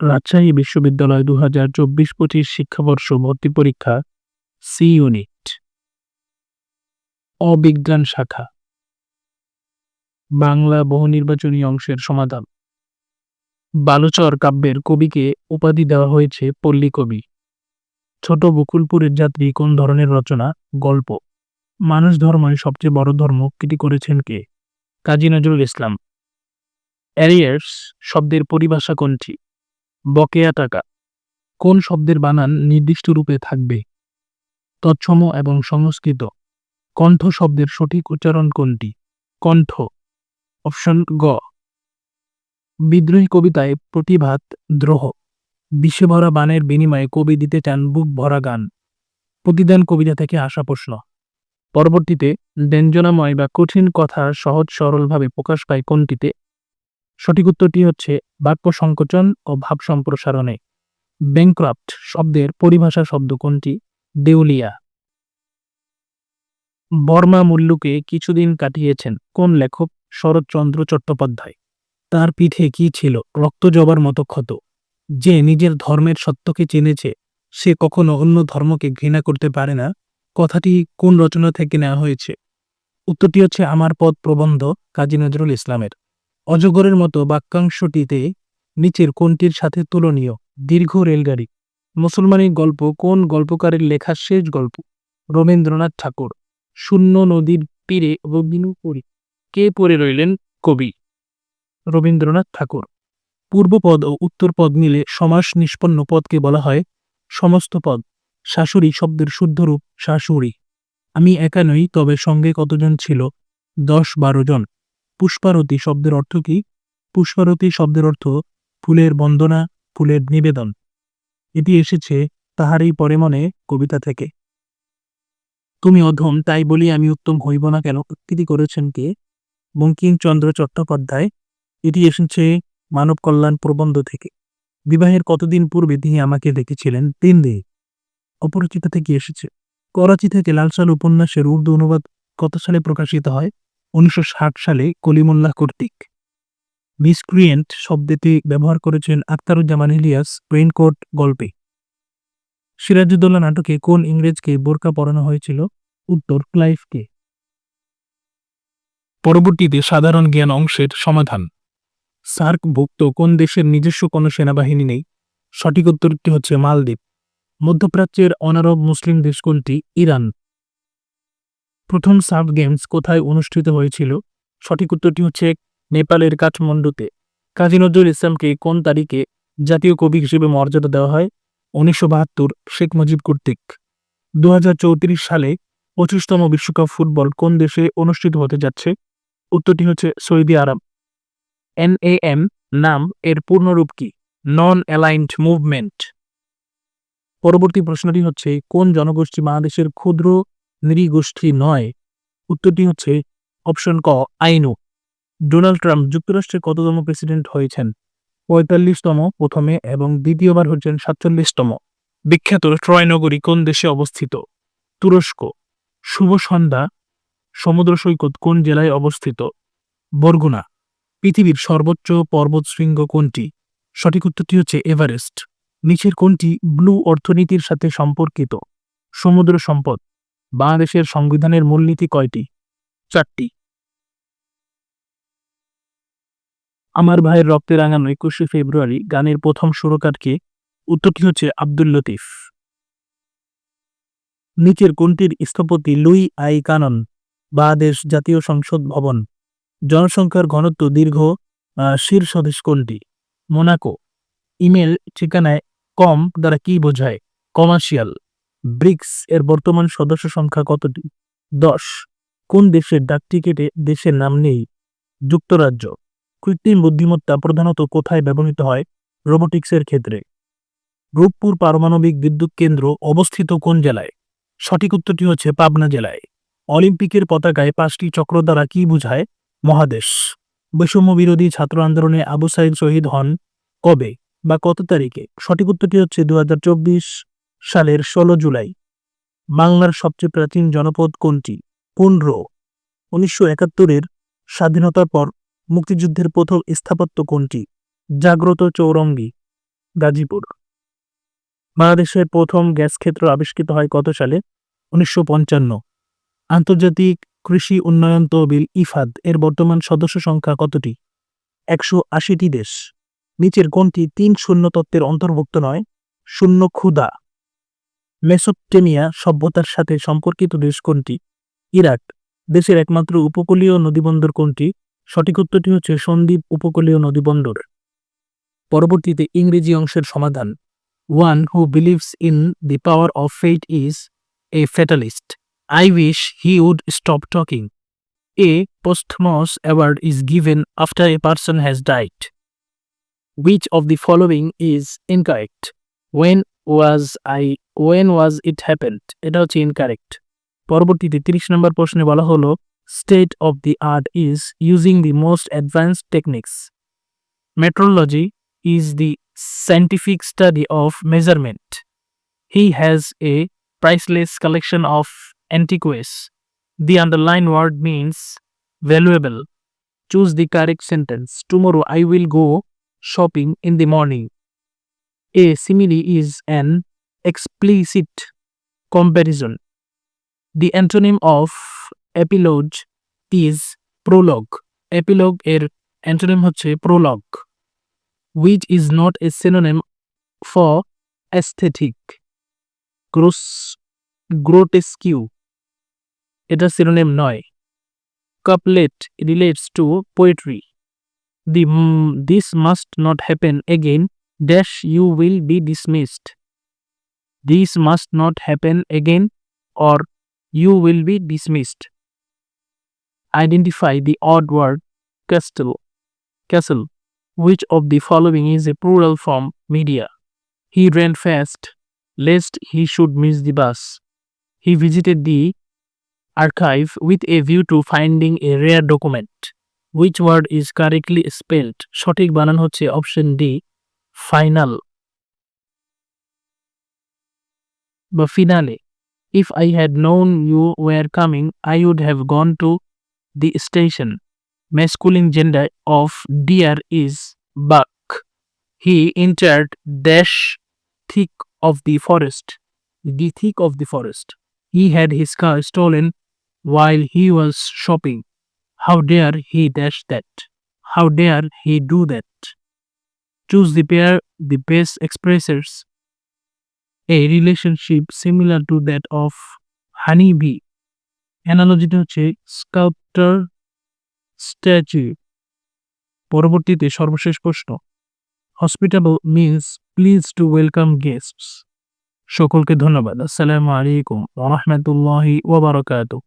রাজশাহী বিশ্ববিদ্যালয় দু হাজার চব্বিশ পঁচিশ শিক্ষাবর্ষ ভর্তি পরীক্ষা, সি ইউনিট। অবিজ্ঞান শাখা। বাংলা বহুনির্বাচনী অংশের সমাধান। বালুচর কাব্যের কবিকে উপাধি দেওয়া হয়েছে পল্লী কবি। ছোট বকুলপুরের যাত্রী কোন ধরনের রচনা? গল্প। মানুষ ধর্মই সবচেয়ে বড় ধর্ম, কৃতি করেছেন কে? কাজী নজরুল ইসলাম। অ্যারিয়ার্স শব্দের পরিভাষা কোনটি? বকেয়া টাকা। কোন শব্দের বানান নির্দিষ্ট রূপে থাকবে? তৎসম এবং সংস্কৃত। কণ্ঠ শব্দের সঠিক উচ্চারণ কোনটি? কণ্ঠ। অপশন গ। বিদ্রোহী কবিতায় প্রতিভাত দ্রোহ। বিশ্বে ভরা বানের বিনিময়ে কবি দিতে চান বুক ভরা গান। প্রতিদান কবিতা থেকে আসা প্রশ্ন। পরবর্তীতে ব্যঞ্জনাময় বা কঠিন কথা সহজ সরলভাবে প্রকাশ পায় কোনটিতে? সঠিক উত্তরটি হচ্ছে বাক্য সংকোচন ও ভাব সম্প্রসারণে। ব্যাংক্রাফট শব্দের পরিভাষা শব্দ কোনটি? দেউলিয়া। বর্মা মুল্লুকে কিছুদিন কাটিয়েছেন। কোন লেখক? শরৎচন্দ্র চট্টোপাধ্যায়। তার পিঠে কি ছিল? রক্ত জবার মতো ক্ষত। যে নিজের ধর্মের সত্যকে চিনেছে, সে কখনো অন্য ধর্মকে ঘৃণা করতে পারে না। কথাটি কোন রচনা থেকে নেওয়া হয়েছে? উত্তরটি হচ্ছে আমার পদ প্রবন্ধ কাজী নজরুল ইসলামের। অজগরের মতো বাক্যাংশটিতে নিচের কোনটির সাথে তুলনীয়, দীর্ঘ রেলগাড়ি। মুসলমানের গল্প কোন গল্পকারের লেখা শেষ গল্প? রবীন্দ্রনাথ ঠাকুর। শূন্য নদীর তীরে রবিনুপুরী কে পড়ে রইলেন কবি? রবীন্দ্রনাথ ঠাকুর। পূর্বপদ ও উত্তর পদ মিলে সমাস নিষ্পন্ন পদকে বলা হয় সমস্ত পদ। শাশুড়ি শব্দের শুদ্ধরূপ শাশুড়ি। আমি একা নই, তবে সঙ্গে কতজন ছিল? দশ বারো জন। পুষ্পারতী শব্দের অর্থ কি? পুষ্পারতী শব্দের অর্থ ফুলের বন্দনা, ফুলের নিবেদন। এটি এসেছে তাহারই পরে মনে কবিতা থেকে। তুমি অধম, তাই বলি আমি উত্তম হইব না কেন? উক্তি করেছেন কে? বঙ্কিমচন্দ্র চট্টোপাধ্যায়, এটি এসেছে মানব কল্যাণ প্রবন্ধ থেকে। বিবাহের কতদিন পূর্বে তিনি আমাকে দেখেছিলেন? তিন দিন। অপরিচিত থেকে এসেছে। করাচি থেকে লালসাল উপন্যাসের উর্দু অনুবাদ কত সালে প্রকাশিত হয়? উনিশশো ষাট সালে কলিমুল্লাহ কর্তৃক মিসক্রিয়েন্ট শব্দটি ব্যবহার করেছেন আখতারুজ্জামান ইলিয়াস রেইনকোট গল্পে। সিরাজুদ্দৌলা নাটকে কোন ইংরেজকে বোরকা পরানো হয়েছিল? উত্তর, ক্লাইভকে। পরবর্তীতে সাধারণ জ্ঞান অংশের সমাধান। সার্কভুক্ত কোন দেশের নিজস্ব কোনো সেনাবাহিনী নেই? সঠিক উত্তরটি হচ্ছে মালদ্বীপ। মধ্যপ্রাচ্যের অনারব মুসলিম দেশ কোনটি ইরান। প্রথম সার্ফ গেমস কোথায় অনুষ্ঠিত হয়েছিল? সঠিক উত্তরটি হচ্ছে নেপালের কাঠমান্ডুতে। কাজী নজরুল ইসলামকে কোন তারিখে জাতীয় কবি হিসেবে মর্যাদা দেওয়া হয়? উনিশশো বাহাত্তর, শেখ মুজিব কর্তৃক। দু হাজার চৌত্রিশ সালে পঁচিশতম বিশ্বকাপ ফুটবল কোন দেশে অনুষ্ঠিত হতে যাচ্ছে? উত্তরটি হচ্ছে সৌদি আরব। এনএএম নাম এর পূর্ণরূপ কি? Non aligned movement. পরবর্তী প্রশ্নটি হচ্ছে, কোন জনগোষ্ঠী বাংলাদেশের ক্ষুদ্র নৃগোষ্ঠী নয়। উত্তরটি হচ্ছে অপশন ক, আইনু। ডোনাল্ড ট্রাম্প যুক্তরাষ্ট্রের কততম প্রেসিডেন্ট হয়েছেন? পঁয়তাল্লিশতম প্রথমে এবং দ্বিতীয়বার হচ্ছেন সাতচল্লিশতম। বিখ্যাত ট্রয় নগরী কোন দেশে অবস্থিত? তুরস্ক। শুভ সন্ধ্যা। সমুদ্র সৈকত কোন জেলায় অবস্থিত? বরগুনা। পৃথিবীর সর্বোচ্চ পর্বতশৃঙ্গ কোনটি? সঠিক উত্তরটি হচ্ছে এভারেস্ট। নিচের কোনটি ব্লু অর্থনীতির সাথে সম্পর্কিত? সমুদ্র সম্পদ। বাংলাদেশের সংবিধানের মূলনীতি কয়টি? চারটি। আমার ভাইয়ের রক্তে রাঙানো একুশে ফেব্রুয়ারি গানের প্রথম সুরকারকে উত্তরটি হচ্ছে আব্দুল লতিফ। নিচের কোনটির স্থপতি লুই আই কানন, বাংলাদেশ জাতীয় সংসদ ভবন? জনসংখ্যার ঘনত্ব দীর্ঘ শীর্ষ দেশ কোনটি? মোনাকো। ইমেল ঠিকানায় কম দ্বারা কি বোঝায়? কমার্শিয়াল। ব্রিক্স এর বর্তমান সদস্য সংখ্যা কতটি? দশ। কোন দেশের ডাকটিকেটে দেশের নাম নেই? যুক্তরাজ্য। কৃত্রিম বুদ্ধিমত্তা প্রধানত কোথায় ব্যবহৃত হয়? রোবোটিক্সের ক্ষেত্রে। রূপপুর পারমাণবিক বিদ্যুৎ কেন্দ্র অবস্থিত কোন জেলায়? সঠিক উত্তরটি হচ্ছে পাবনা জেলায়। অলিম্পিকের পতাকায় পাঁচটি চক্র দ্বারা কি বুঝায়? মহাদেশ। বৈষম্য বিরোধী ছাত্র আন্দোলনে আবু সাইদ শহীদ হন কবে বা কত তারিখে? সঠিক উত্তরটি হচ্ছে দু হাজার চব্বিশ সালের ষোলো জুলাই। বাংলার সবচেয়ে প্রাচীন জনপদ কোনটি? পুন্ড্র উনিশশো একাত্তরের স্বাধীনতার পর মুক্তিযুদ্ধের প্রথম স্থাপত্য কোনটি? জাগ্রত চৌরঙ্গি, গাজীপুর। বাংলাদেশের প্রথম গ্যাস ক্ষেত্র আবিষ্কৃত হয় কত সালে? উনিশশো পঞ্চান্ন। আন্তর্জাতিক কৃষি উন্নয়ন তহবিল ইফাদ, এর বর্তমান সদস্য সংখ্যা কতটি? একশো আশিটি দেশ। নিচের কোনটি তিন শূন্য তত্ত্বের অন্তর্ভুক্ত নয়? শূন্য ক্ষুধা। মেসোপটেমিয়া সভ্যতার সাথে সম্পর্কিত দেশ কোনটি? ইরাক, দেশের একমাত্র উপকূলীয় নদীবন্দর কোনটি? সঠিক উত্তরটি হচ্ছে সন্দ্বীপ উপকূলীয় নদীবন্দর। পরবর্তীতে ইংরেজি অংশের সমাধান। One who believes in the power of fate is a fatalist I wish he would stop talking a posthumous award is given after a person has died. Which of the following is incorrect? When was I when was it happened? এটা হচ্ছে incorrect. পরবর্তীতে তিরিশ নম্বর প্রশ্নে বলা হলো state of the art is using the most advanced techniques metrology is the scientific study of measurement he has a priceless collection of antiques The underlined word means valuable. Choose the correct sentence. Tomorrow I will go shopping in the morning. A simile is an explicit comparison. The antonym of epilogue is prologue. Epilogue এর antonym হচ্ছে prologue. Which is not a synonym for aesthetic. Gross, grotesque. এটা synonym নয় couplet relates to poetry the this must not happen again Dash you will be dismissed this must not happen again or you will be dismissed identify the odd word castle castle which of the following is a plural form media he ran fast lest he should miss the bus he visited the archive with a view to finding a rare document. Which word is correctly spelled? সঠিক বানান হচ্ছে option D final বা finale If I had known you were coming, I would have gone to the station. Masculine gender of deer is buck. He entered dash thick of the forest. The thick of the forest. He had his car stolen while he was shopping. How dare he dash that? How dare he do that? Choose the pair, the best expresses a relationship similar to that of honey bee. অ্যানালজিটা হচ্ছে sculptor statue পরবর্তীতে সর্বশেষ প্রশ্ন। Hospitable means please to welcome guests সকলকে ধন্যবাদ। আসসালামু আলাইকুম। রহমতুল্লাহি ওবরাকাতুহ